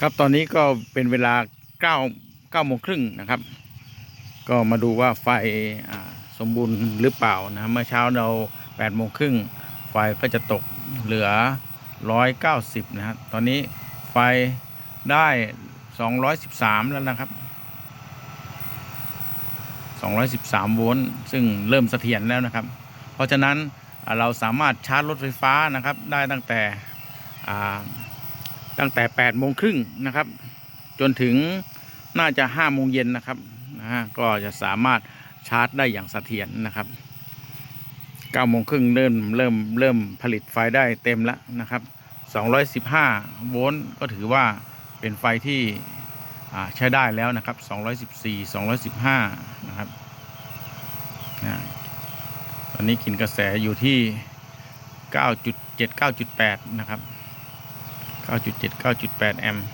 ครับตอนนี้ก็เป็นเวลา9 9โมงครึ่งนะครับ ก็มาดูว่าไฟสมบูรณ์หรือเปล่านะเมื่อเช้าเรา8โมงครึ่งไฟก็จะตกเหลือ 190 นะฮะตอนนี้ไฟได้ 213 แล้วนะครับ 213 โวลต์ซึ่งเริ่มเสถียรแล้วนะครับ เพราะฉะนั้นเราสามารถชาร์จรถไฟฟ้านะครับ ได้ตั้งแต่ ตั้งแต่8โมงครึ่งนะครับ จนถึงน่าจะ5โมงเย็นนะครับนะฮะก็จะสามารถชาร์จได้อย่างเสถียรนะครับ9โมงครึ่งเริ่มเริ่มเริ่มผลิตไฟได้เต็มแล้วนะครับ215โวลต์ก็ถือว่าเป็นไฟที่ใช้ได้แล้วนะครับ214 215นะครับนะตอนนี้กินกระแสอยู่ที่9.7 9.8นะครับ 9.7 9.8 แอมป์